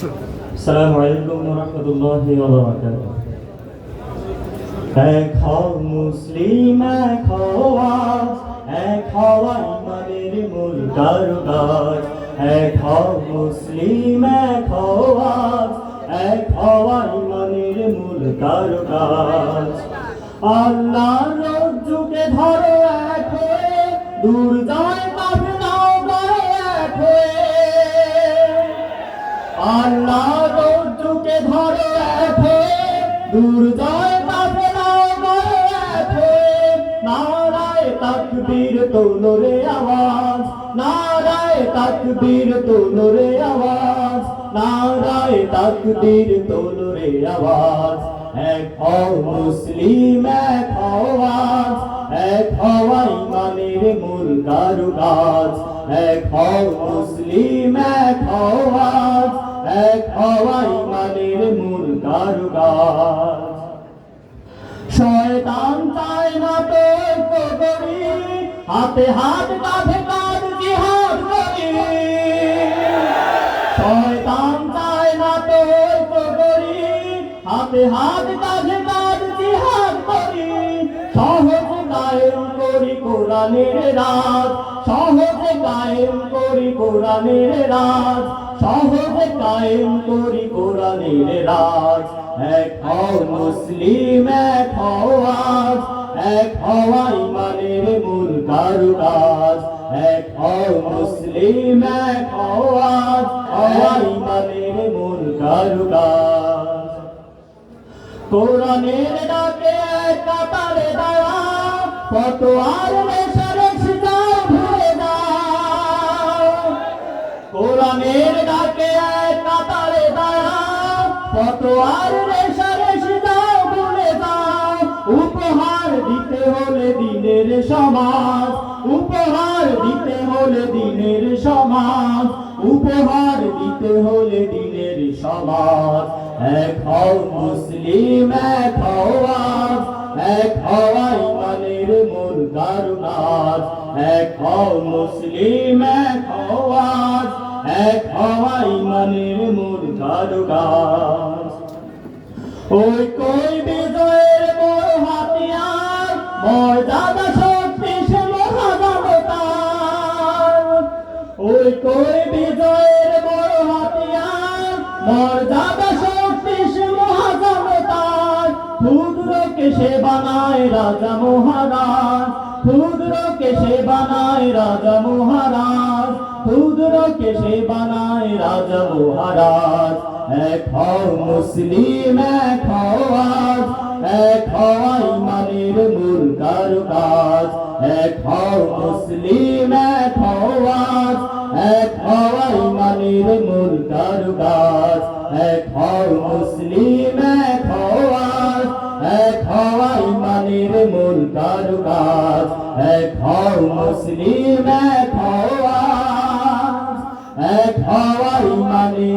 আসসালামু আলাইকুম রহমতুল্লাহি হও মুসলিম, এক হও মূল কারুকাজ। এক হও মুসলিম, এক হও এক হও ইমানের মূল কারুকাজ। আল্লাহর রজ্জুকে ধরো এক দূর যায় দূর যায় কাছে নাও গয়ে রাখে নারায় তাকবীর তোলো রে আওয়াজ। নারায় তাকবীর তোলো রে আওয়াজ। নারায় তাকবীর তোলো রে আওয়াজ। এক হও মুসলিম, এক হও আজ। এক হওয়া ইমানের মূল কারুকাজ এক হও মুসলিম, এক হও আজ। এক হওয়া ইমানের মূল কারুকাজ শয়তান চায় না তো করি হাতে হাত কাঁধে কাঁধ জিহাদ করি শয়তান চায় না তো করি হাতে হাত কাঁধে কাঁধ জিহাদ করি সহজ কায়েম করি কোরআনের রাত, সহজ কায়েম করি কোরআনের রাত, সহজ কায়েম করি কোরআনের রাত। এক হও মুসলিম, এক হও আজ, এক হওয়া ইমানের মূল কারুকাজ এক হও মুসলিম, এক হও আজ হওয়া ইমানের মূল কারুকাজ কোরআনের ডাকে কাতারে দাঁড়া কত আর কোরআনের ডাকে কাতারে দাঁড়া কত আর যাও ভুলে যাও। উপহার দিতে হলে দিনের সমাজ। উপহার দিতে হলে দিনের সমাজ। উপহার দিতে হলে দিনের সমাজ। এক হও মুসলিম, এক হও আজ এক হওয়া মূল কারুকাজ এক হও মুসলিম, এক হও আজ, এক হওয়া ইমানের মূল কারুকাজ। ওই কই বিজয়ের বড় হাতিয়ার, মর্যাদা শক্তি সে মহাজনতার ওই কই বিজয়ের বড় হাতিয়ার, মর্যাদা শক্তি ক্ষুদ্রকে সে বানায় রাজা মহারাজ। ক্ষুদ্রকে সে বানায় রাজা মহারাজ। ক্ষুদ্রকে সে বানায় রাজা মহারাজ। এক মুসলিম, এক হও আজ। এক হওয়া ইমানের মূল কারুকাজ এক মুসলিম, এক হও আজ। এক হওয়া ইমানের মূল কারুকাজ এক মুসলিম কারুকাজ এক হও মুসলিম এক হও আজ এক হওয়া ইমানের মূল